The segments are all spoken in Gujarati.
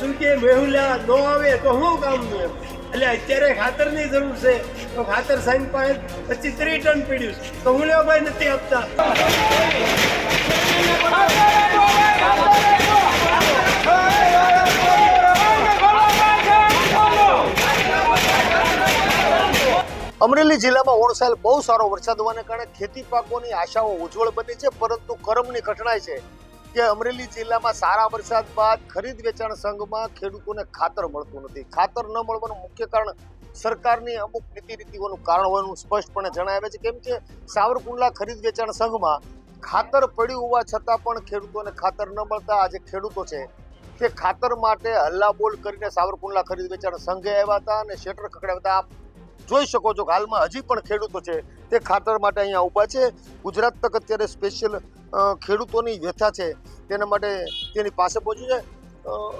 સુધી મેહુલા ન આવે તો શું કામનું એમ. એટલે અત્યારે ખાતરની જરૂર છે. તો ખાતર સાઈન પાસે પચીસ ત્રીસ ટન પીડ્યું તો હું લેવા ભાઈ નથી આપતા. અમરેલી જિલ્લામાં ઓણસાલ બહુ સારો વરસાદ હોવાને કારણે ખેતી પાકોની આશાઓ ઉજ્જવળ બની છે, પરંતુ કરમની કઠણાઈ છે. કે અમરેલી જિલ્લામાં સારા વરસાદ બાદ ખરીદ વેચાણ સંઘમાં ખેડૂતોને ખાતર મળતું નથી. ખાતર ન મળવાનું મુખ્ય કારણ સરકારની અમુક નીતિ રીતિઓનું કારણ હોવાનું સ્પષ્ટપણે જણાવે છે. કેમ કે સાવરકુંડલા ખરીદ વેચાણ સંઘમાં ખાતર પડ્યું હોવા છતાં પણ ખેડૂતોને ખાતર ન મળતા આજે ખેડૂતો છે તે ખાતર માટે હલ્લાબોલ કરીને સાવરકુંડલા ખરીદ વેચાણ સંઘે આવ્યા હતા અને શેટર ખકડાવ્યા હતા. આપ જોઈ શકો છો કે હાલમાં હજી પણ ખેડૂતો છે તે ખાતર માટે અહીંયા ઊભા છે. ગુજરાત તક અત્યારે સ્પેશિયલ ખેડૂતોની વ્યથા છે. તેના માટે તેની પાસે પહોંચ્યું છે.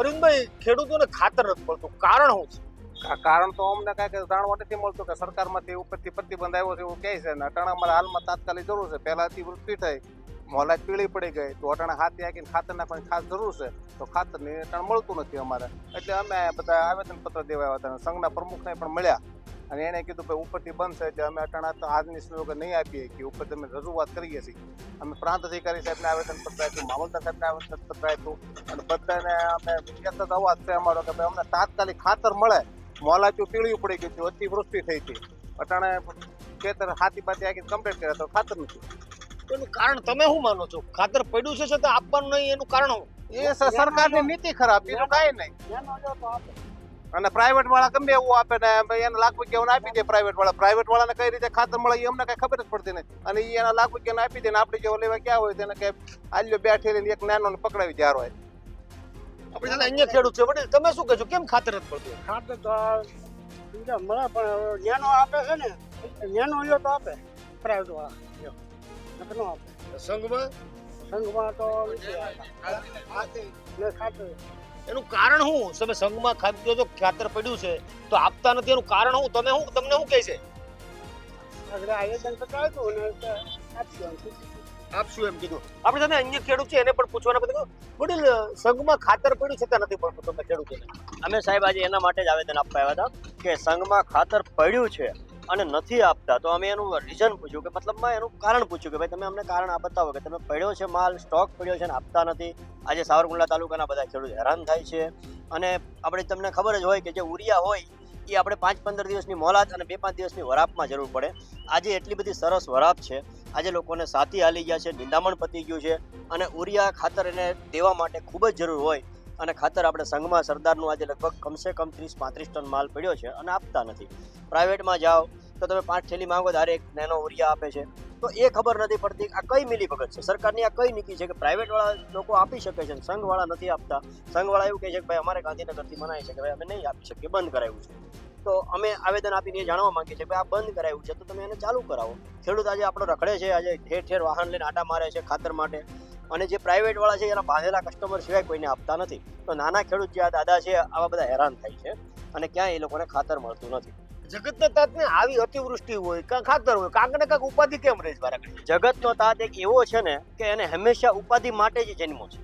અરવિંદભાઈ, ખેડૂતોને ખાતર નથી મળતું. કારણ શું છે? કારણ તો અમને કાંઈક જાણવા નથી મળતું કે સરકારમાંથી ઉપરથી પ્રતિબંધ આવ્યો છે એવું કહે છે. ને અટાણા અમારા હાલમાં તાત્કાલિક જરૂર છે. પહેલાંથી વૃત્તિ થઈ. મોલાજ પીળી પડી ગઈ. તો અટાણા હાથી આખીને ખાતર નાખવાની ખાસ જરૂર છે. તો ખાતરની અટાણ મળતું નથી અમારે. એટલે અમે બધા આવેદન પત્ર દેવા આવ્યા હતા સંઘના પ્રમુખને પણ મળ્યા. અને એણે કીધું કે ઉપરથી બંધ છે એટલે અમે અટાણા તો આજની વગર નહીં આપીએ કે ઉપર તમે રજૂઆત કરીએ છીએ. અમે પ્રાંત અધિકારી સાહેબને આવેદન પત્ર આપ્યું મામલતદાર સાહેબને આવેદન પત્ર આપ્યું અને બધાને અમે એક જ અવાજ છે અમારો કે ભાઈ અમને તાત્કાલિક ખાતર મળે. મોલાચું પીળ્યું પડી ગયું હતું અતિવૃષ્ટિ થઈ હતી. અટાણે ખેતર હાથી પાતી આખી કમ્પ્લીટ કર્યા તો ખાતર નથી. એનું કારણ તમે શું માનો છો? ખાતર પડ્યું છે છતાં આપવાનું નહીં એનું કારણ એ સરકારની નીતિ ખરાબ એનું કાંઈ નહીં. અને પ્રાઇવેટ વાળા ગમે એવું આપે ને એને લાખ રૂપિયા આપી દે પ્રાઇવેટ વાળા પ્રાઇવેટ વાળાને કઈ રીતે ખાતર મળે એ અમને કઈ ખબર જ પડતી નથી અને એ એના લાખ રૂપિયા આપી દે ને આપણે જેવો લેવા ક્યાં હોય તેને કે આલ્યો બે ઠેલી એક નાનો ને પકડાવી જાર હોય આપણે સાથે અહીંયા ખેડૂત છે વડીલ તમે શું કહેશો કેમ ખાતર જ પડતું ખાતર તો મળે પણ નેનો આપે છે ને નેનો લ્યો તો આપે પ્રાઇવેટ વાળા નકર નો આપે સંઘમાં સંઘમાં તો ખાતર એનું કારણ શું? તમે સંઘમાં ખાતર જો ખાતર પડ્યું છે તો આપતા નથી. એનું કારણ શું? તમે શું? તમને શું કહે છે? આપશું એમ કીધું. એમ કીધું. આપણે સાથે અન્ય ખેડૂત છે એને પણ પૂછવાના બધા વડીલ સંઘમાં ખાતર પડ્યું છતાં નથી પડતું તમે ખેડૂતોને? અમે સાહેબ આજે એના માટે જ આવેદન આપવા આવ્યા હતા કે સંઘમાં ખાતર પડ્યું છે અને નથી આપતા, તો અમે એનું રીઝન પૂછ્યું કે મતલબમાં એનું કારણ પૂછ્યું કે ભાઈ તમે અમને કારણ આ બતાવો કે તમે પડ્યો છે માલ સ્ટોક પડ્યો છે ને આપતા નથી. આજે સાવરકુંડલા તાલુકાના બધા ખેડૂત હેરાન થાય છે. અને આપણે તમને ખબર જ હોય કે જે ઉરિયા હોય, એ આપણે પાંચ પંદર દિવસની મોલાત અને બે પાંચ દિવસની વરાપમાં જરૂર પડે. આજે એટલી બધી સરસ વરાપ છે. આજે લોકોને સાથી હાલી ગયા છે, નિંદામણ પતી ગયું છે. અને ઉરિયા ખાતર એને દેવા માટે ખૂબ જ જરૂર હોય. અને ખાતર આપણે સંઘમાં સરદારનું આજે લગભગ કમસે કમ ત્રીસ, પાંત્રીસ ટન માલ પડ્યો છે અને આપતા નથી. પ્રાઇવેટમાં જાઓ તો તમે પાંચ થેલી માંગો ત્યારે એક નેનો ઉરિયા આપે છે. તો એ ખબર નથી પડતી આ કઈ મિલી ભગત છે? સરકારની આ કઈ નીતિ છે કે પ્રાઇવેટવાળા લોકો આપી શકે છે સંઘવાળા નથી આપતા? સંઘવાળા એવું કહે છે કે ભાઈ અમારે ગાંધીનગરથી મનાય છે કે ભાઈ અમે નહીં આપી શકીએ, બંધ કરાવ્યું છે. તો અમે આવેદન આપીને જાણવા માંગીએ છીએ કે આ બંધ કરાવ્યું છે તો તમે એને ચાલુ કરાવો. ખેડૂત આજે આપણો રખડે છે, આજે ઠેર ઠેર વાહન લઈને આટા મારે છે ખાતર માટે. અને જે પ્રાઇવેટ વાળા છે, એના બાંધેલા કસ્ટમર સિવાય કોઈને આપતા નથી. તો નાના ખેડૂત જે આ દાદા છે, આવા બધા હેરાન થાય છે અને ક્યાંય એ લોકોને ખાતર મળતું નથી. જગતના તાતને આવી અતિવૃષ્ટિ હોય, કાં ખાતર હોય કાંક ને કાંક ઉપાધિ કેમ રહે છે જગતનો તાત એક એવો છે ને કે એને હંમેશા ઉપાધિ માટે જ જન્મો છે.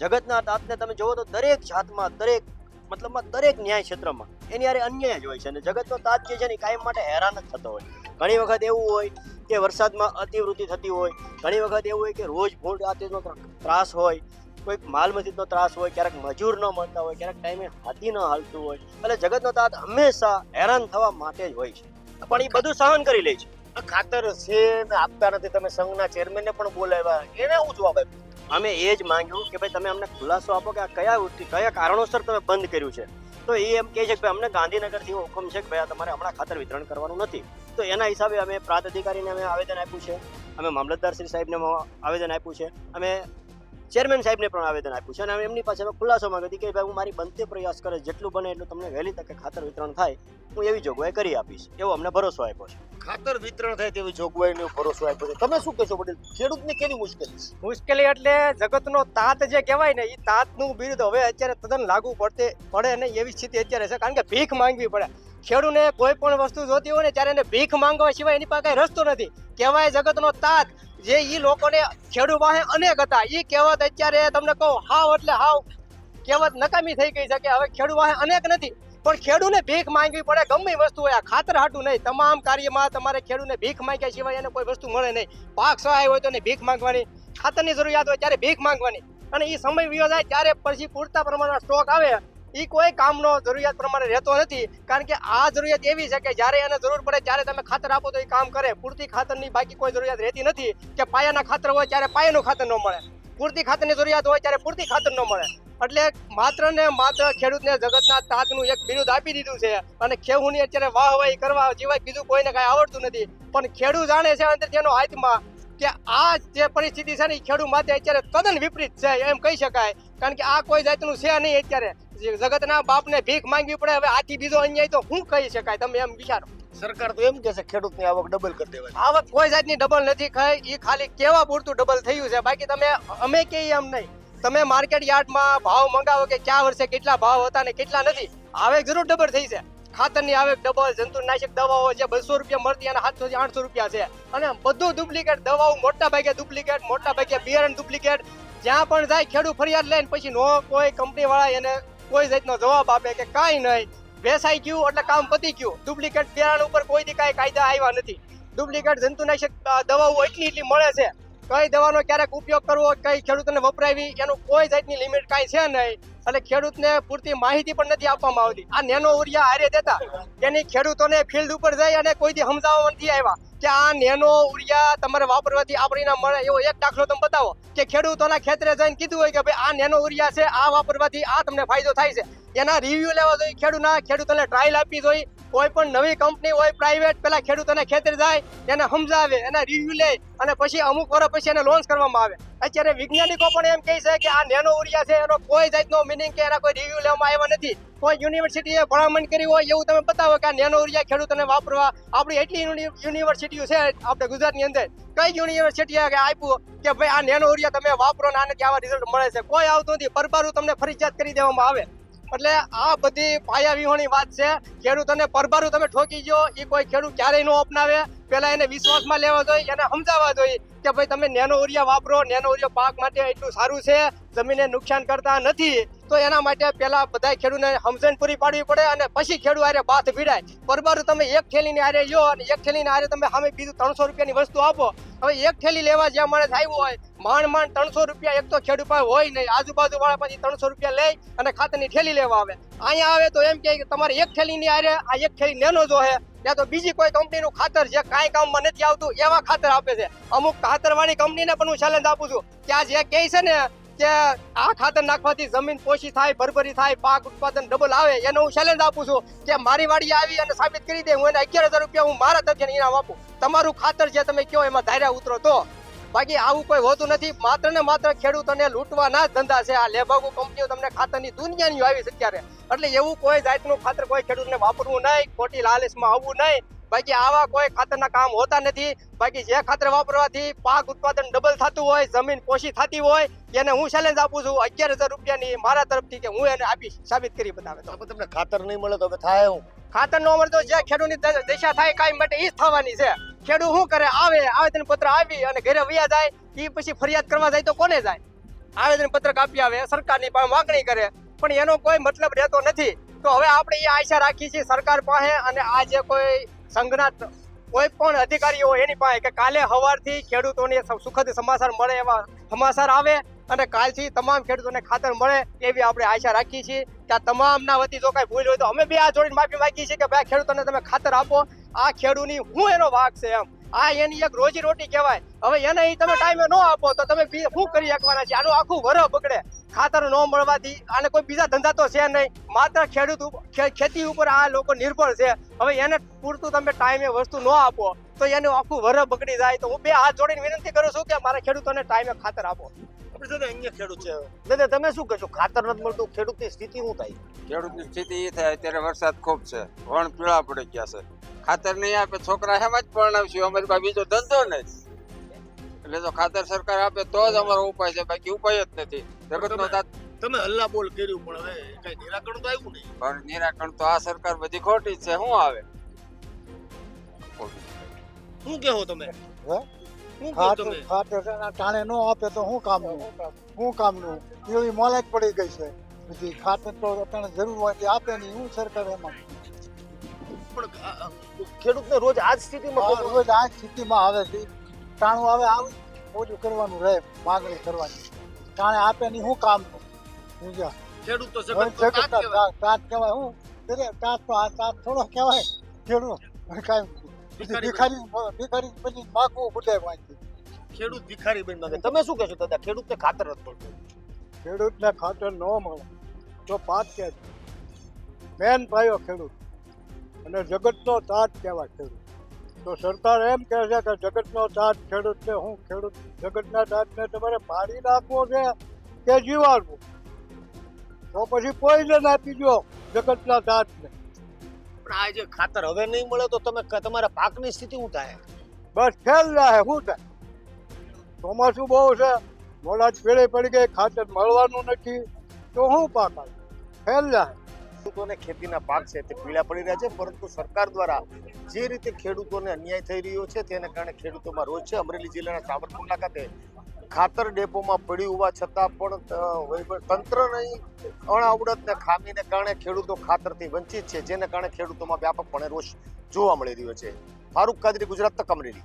જગતના તાતને તમે જોવો તો દરેક જાતમાં, દરેક મતલબમાં દરેક ન્યાય ક્ષેત્રમાં એની હારે અન્યાય જ હોય છે અને જગતનો તાત જે છે ને કાયમ માટે હેરાન જ થતો હોય ઘણી વખત એવું હોય કે વરસાદમાં અતિવૃત્તિ થતી હોય ઘણી વખત એવું હોય કે રોજ ભૂંડ રાતેનો ત્રાસ હોય કોઈક માલ મસ્જિદનો ત્રાસ હોય ક્યારેક મજૂર ન મળતા હોય ક્યારેક ટાઈમે હાથી ન હાલતું હોય એટલે જગતનો તાત હંમેશા હેરાન થવા માટે જ હોય છે. પણ એ બધું સહન કરી લે છે. ખાતર છે ને આપતા નથી તમે સંઘના ચેરમેનને પણ બોલાવ્યા. એને શું જવાબ આપ્યો? અમે એ જ માંગ્યું કે ભાઈ તમે અમને ખુલાસો આપો કે આ કયા કયા કારણોસર તમે બંધ કર્યું છે. તો એ એમ કહે છે કે અમને ગાંધીનગરથી હુકમ છે કે ભાઈ તમારે હમણાં ખાતર વિતરણ કરવાનું નથી. તો એના હિસાબે અમે પ્રાંત અધિકારીને અમે આવેદન આપ્યું છે. અમે મામલતદાર શ્રી સાહેબને આવેદન આપ્યું છે. અમે ચેરમેન સાહેબને પણ આવેદન આપ્યું છે અને એમની પાસે ખુલાસો માંગી હતી કે ભાઈ હું મારી બનતે પ્રયાસ કરે જેટલું બને એટલું તમને વહેલી તકે ખાતર વિતરણ થાય હું એવી જોગવાઈ કરી આપીશ. એવો અમને ભરોસો આપ્યો છે. ખાતર વિતરણ થાય તેવી જોગવાઈનો ભરોસો આપ્યો છે. તમે શું કહેશો પટેલ ખેડૂતને કેવી મુશ્કેલી મુશ્કેલી એટલે જગતનો તાત જે કહેવાય ને એ તાતનું બિરુદ હવે અત્યારે તદ્દન લાગુ પડતે પડે ને એવી સ્થિતિ અત્યારે છે. કારણ કે ભીખ માંગવી પડે. ખેડૂને કોઈ પણ વસ્તુ જોતી હોય ને ત્યારે એને ભીખ માંગવા સિવાય એની પાસે રસ્તો નથી. કહેવાય જગતનો તાત. જે ઈ લોકોને ખેડૂ પાસે અનેક હતા. ઈ કહેવત અત્યારે તમને કહું, હાવ એટલે હાવ કહેવત નકામી થઈ ગઈ છે કે હવે ખેડૂત પાસે અનેક નથી. પણ ખેડૂને ભીખ માંગવી પડે ગમે વસ્તુ હોય, આ ખાતર હાટું નહીં. તમામ કાર્યમાં તમારે ખેડૂને ભીખ માંગ્યા સિવાય એને કોઈ વસ્તુ મળે નહીં. પાક સહાય હોય તો એને ભીખ માંગવાની. ખાતરની જરૂરિયાત હોય ત્યારે ભીખ માંગવાની. અને એ સમય વિયો જાય ત્યારે પછી પૂરતા પ્રમાણમાં સ્ટોક આવે. એ કોઈ કામનો જરૂરિયાત પ્રમાણે રહેતો નથી, કારણ કે આ જરૂરિયાત એવી છે કે જ્યારે એને જરૂર પડે ત્યારે તમે ખાતર આપો તો એ કામ કરે. પૂરતી ખાતરની બાકી કોઈ જરૂરિયાત રહેતી નથી કે પાયાના ખાતર હોય ત્યારે પાયાનું ખાતર ન મળે. પૂરતી ખાતરની જરૂરિયાત હોય ત્યારે પૂરતી ખાતર ન મળે. એટલે માત્ર ને માત્ર ખેડૂતને જગતના તાતનું એક બિરુદ આપી દીધું છે અને ખેડૂતની અત્યારે વાહવાહી કરવા સિવાય બીજું કોઈને કાંઈ આવડતું નથી. પણ ખેડૂત જાણે છે અંદર તેનો હાથમાં કે આ જે પરિસ્થિતિ છે ને એ ખેડૂત માટે અત્યારે તદ્દન વિપરીત છે, એમ કહી શકાય. કારણ કે આ કોઈ જાતનું છે નહીં અત્યારે. જગતના બાપને ભીખ માંગવી પડે હવે આથી બીજો અન્યાય તો શું કહી શકાય? તમે એમ વિચારો. સરકાર તો એમ કે છે ખેડૂતની આવક ડબલ કરી દેવાય આવક કોઈ જાતની ડબલ નથી ખાઈ એ ખાલી કેવા પૂરતું ડબલ થયું છે? બાકી તમે અમે કહીએ એમ નહીં. તમે માર્કેટ યાર્ડમાં ભાવ મંગાવો કે ક્યાં વર્ષે કેટલા ભાવ હતા ને કેટલા નથી આવક જરૂર ડબલ થઈ છે. ખાતરની આવક ડબલ જંતુનાશક દવાઓ જે બસો રૂપિયા મળતી અને સાતસો થી આઠસો રૂપિયા છે. અને બધું ડુપ્લિકેટ દવાઓ મોટા ભાગે ડુપ્લિકેટ મોટા ભાગે બિયારણ ડુપ્લિકેટ જ્યાં પણ જાય ખેડૂત ફરિયાદ લઈને પછી નો કોઈ કંપની વાળા એને કોઈ જાતનો જવાબ આપે કે કાંઈ નહીં. વેસાઈ ગયું એટલે કામ પતી ગયું. ડુપ્લિકેટ બિયારણ ઉપર કોઈ દી કાંઈ કાયદા આવ્યા નથી. ડુપ્લિકેટ જંતુનાશક દવાઓ એટલી એટલી મળે છે કઈ દવાનો ક્યારેક ઉપયોગ કરવો, કઈ ખેડૂતને વપરાવી, એનું કોઈ જાતની લિમિટ કાંઈ છે નહીં. એટલે ખેડૂતને પૂરતી માહિતી પણ નથી આપવામાં આવતી. આ નેનો ઉરિયા હારે દેતા એની ખેડૂતોને ફિલ્ડ ઉપર જઈ અને કોઈ દી સમજાવવા નથી આવ્યા, કે આ નેનો ઉરિયા તમારે વાપરવાથી આ મળે. એવો એક દાખલો તમે બતાવો, કે ખેડૂતોના ખેતરે જઈને કીધું હોય કે ભાઈ આ નેનો ઉરિયા છે, આ વાપરવાથી આ તમને ફાયદો થાય છે. એના રિવ્યુ લેવા જોઈએ ખેડૂતના, ખેડૂતોને ટ્રાયલ આપવી જોઈએ. કોઈ પણ નવી કંપની હોય પ્રાઇવેટ પેલા ખેડૂતોને ખેતર જાય, એને સમજાવે, એના રિવ્યુ લે, અને પછી અમુક વર્ષ પછી એને લોન્ચ કરવામાં આવે. અત્યારે વૈજ્ઞાનિકો પણ એમ કહે છે કે આ નેનો ઉરિયા છે, એનો કોઈ જાતનો મિનિંગ કે એના કોઈ રિવ્યુ લેવામાં આવ્યો નથી. કોઈ યુનિવર્સિટીએ ભલામણ કરી હોય, એવું તમે બતાવો કે આ નેનો ઉરિયા ખેડૂતોને વાપરવા, આપણી એટલી યુનિ- યુનિવર્સિટીઓ છે આપણે ગુજરાતની અંદર. કઈ યુનિવર્સિટીએ આપ્યું કે ભાઈ આ નેનો ઉરિયા તમે વાપરો ને આનાથી આવા રિઝલ્ટ મળે છે. કોઈ આવતું નથી. પરબારું તમને ફરજિયાત કરી દેવામાં આવે. એટલે આ બધી પાયા વિહોણી વાત છે. ખેડૂતોને પરબારું તમે ઠોકી ગયો એ કોઈ ખેડૂત ક્યારેય ન અપનાવે. પેલા એને વિશ્વાસમાં લેવા જોઈએ, એને સમજાવવા જોઈએ કે ભાઈ તમે નેનો ઉરિયા વાપરો, નેનો ઉરિયા પાક માટે એટલું સારું છે, જમીનને નુકસાન કરતા નથી. તો એના માટે પેલા બધા ખેડૂતને સમજણ પૂરી પાડવી પડે અને પછી ખેડૂત આરે બાથ ભીડાય પરબારું તમે એક થેલીની આરે જો અને એક થેલીને આરે તમે સામે બીજું ત્રણસો રૂપિયાની વસ્તુ આપો. હવે એક થેલી લેવા જ્યાં માણસ આવ્યો હોય માંડ માંડ ત્રણસો રૂપિયા એક તો ખેડૂત પાસે હોય નહીં. આજુબાજુ વાળા પછી ત્રણસો રૂપિયા લઈ અને ખાતરની થેલી લેવા આવે. અહીંયા આવે તો એમ કે તમારે એક થેલીની આરે આ એક થેલી નેનો જો હે ત્યાં તો બીજી કોઈ કંપનીનું ખાતર જે કાંઈ કામમાં નથી આવતું, એવા ખાતર આપે છે. અમુક ખાતરવાળી કંપનીને પણ હું ચેલેન્જ આપું છું આ જે કહે છે ને કે આ ખાતર નાખવાથી જમીન પોષી થાય, ભરભરી થાય, પાક ઉત્પાદન ડબલ આવે, એનો હું ચેલેન્જ આપું છું કે મારી વાડી આવી અને સાબિત કરી દે, હું એને અગિયાર હજાર રૂપિયા હું મારા તરફથી ઇનામ આપું. તમારું ખાતર જે તમે કહો એમાં ધાર્યા ઉતરો તો. બાકી આવું કોઈ હોતું નથી. માત્ર ને માત્ર ખેડૂતોને લૂંટવાના જ ધંધા છે. આ લેભાગુ કંપનીઓ તમને ખાતરની દુનિયાની આવી છે અત્યારે. એટલે એવું કોઈ જાતનું ખાતર કોઈ ખેડૂતને વાપરવું નહીં ખોટી લાલચમાં આવવું નહીં. બાકી આવા કોઈ ખાતરના કામ હોતા નથી. બાકી જે ખાતર વાપરવાથી પાક ઉત્પાદન ડબલ થતું હોય જમીન પોષી થતી હોય એને હું ચેલેન્જ આપું છું. અગિયાર હજાર રૂપિયાની મારા તરફથી કે હું એને આપીશ. સાબિત કરી બતાવે તો. તમને ખાતર નહીં મળે તો થાય હું? ખાતર નો મળે તો જે ખેડૂતની દશા થાય કાંઈ માટે એ જ થવાની છે. ખેડૂત શું કરે? આવે, આવેદન પત્ર આવી અને ઘરે વયા જાય એ પછી ફરિયાદ કરવા જાય તો કોને જાય? આવેદન પત્ર કાપી આવે, સરકારની પાસે માગણી કરે. પણ એનો કોઈ મતલબ રહેતો નથી. તો હવે આપણે એ આશા રાખીએ છીએ સરકાર પાસે અને આ જે કોઈ સંઘના કોઈ પણ અધિકારીઓ હોય એની પાસે કે કાલે સવારથી ખેડૂતોને સુખદ સમાચાર મળે એવા સમાચાર આવે અને કાલથી તમામ ખેડૂતોને ખાતર મળે એવી આપણે આશા રાખીએ છીએ કે આ તમામના વતી જો કાંઈ ભૂલ હોય તો અમે બી આ જોડીને માફી માંગીએ છીએ કે ભાઈ ખેડૂતોને તમે ખાતર આપો આ ખેડૂતની હું એનો વાક છે એમ. આ એની એક રોજી રોટી કહેવાય. હવે એને તમે ટાઈમે ન આપો તો તમે શું કરી શકવાના છે? આનું આખું વર બગડે. ખાતર ન મળવાથી આને કોઈ બીજા ધંધા તો છે નહીં. માત્ર ખેડૂત ખેતી ઉપર આ લોકો નિર્ભર છે. હવે એને પૂરતું તમે ટાઈમે વસ્તુ ન આપો તો એનું આખું વર બગડી જાય. તો હું બે હાથ જોડીને વિનંતી કરું છું કે મારા ખેડૂતોને ટાઈમે ખાતર આપો. દાદા તમે શું કહેશો? ખાતર નથી મળતું. ખેડૂતની સ્થિતિ શું થાય? ખેડૂતની સ્થિતિ એ થાય. અત્યારે વરસાદ ખૂબ છે. વણ પીળા પડી ગયા છે. ખાતર નહીં આપે છોકરા હેમાં જ પરણાવશું. અમારી પાસે બીજો ધંધો નહીં. એટલે તો ખાતર સરકાર આપે તો જ અમારો ઉપાય છે. બાકી ઉપાય જ નથી. જગતનો તાત તમે હલ્લા બોલ કર્યું પણ હવે કઈ નિરાકરણ તો આવ્યું નહીં. પણ નિરાકરણ તો આ સરકાર બધી ખોટી જ છે. શું આવે? શું કહો તમે? હે? શું ખાતર ખાતર ટાણે ન આપે તો શું કામનું? શું કામનું? એવી મોલાજ પડી ગઈ છે. બધી ખાતર તો અત્યારે જરૂર હોય તે આપે નહીં. હું સરકાર એમાં? પણ ખેડૂતને રોજ આ જ સ્થિતિમાં રોજ આ સ્થિતિમાં આવે છે. ટાણું આવે આવે ઓછું કરવાનું રહે માગણી કરવાની. ટાણે આપે નહીં શું કામ સમજ્યા? ખેડૂત તો તાત કહેવાય. હું? તાત તો આ તાત થોડો કહેવાય ખેડૂત. કાંઈ ભિખારી ભિખારી પછી માગવું બધે વાંચી ખેડૂત ભિખારી બની માંગે તમે શું કહેશો દાદા? ખેડૂતને ખાતર જ મળતું. ખેડૂતને ખાતર ન મળે. તો પાક કે મેન પાયો ખેડૂત. અને જગતનો તાજ કહેવાય ખેડૂત. તો સરકાર એમ કહે છે કે જગતનો તાજ ખેડૂત છે હું ખેડૂત જગતના તાજને તમારે પાડી નાખવો છે કે જીવાડવું? તો પછી પોઈઝન આપી દો જગતના તાજને પણ આ જે ખાતર હવે નહીં મળે તો તમે તમારા પાકની સ્થિતિ શું થાય? બસ ખેલ રહે શું થાય? ચોમાસું બહુ છે મોડા જ પેળે પડી ગઈ ખાતર મળવાનું નથી. તો શું પાક આવે ખેલ રહે. ખેડૂતોને ખેતીના પાક છે તે પીળા પડી રહ્યા છે, પરંતુ સરકાર દ્વારા જે રીતે ખેડૂતોને અન્યાય થઈ રહ્યો છે તેને કારણે ખેડૂતોમાં રોજ છે. અમરેલી જિલ્લાના સાવરકુંડલા ખાતે ખાતર ડેપોમાં પડ્યું હોવા છતાં પણ તંત્રની અણઆવડતને ખામીને કારણે ખેડૂતો ખાતરથી વંચિત છે, જેને કારણે ખેડૂતોમાં વ્યાપકપણે રોષ જોવા મળી રહ્યો છે. ફારૂક કાદરી, ગુજરાત તક અમરેલી.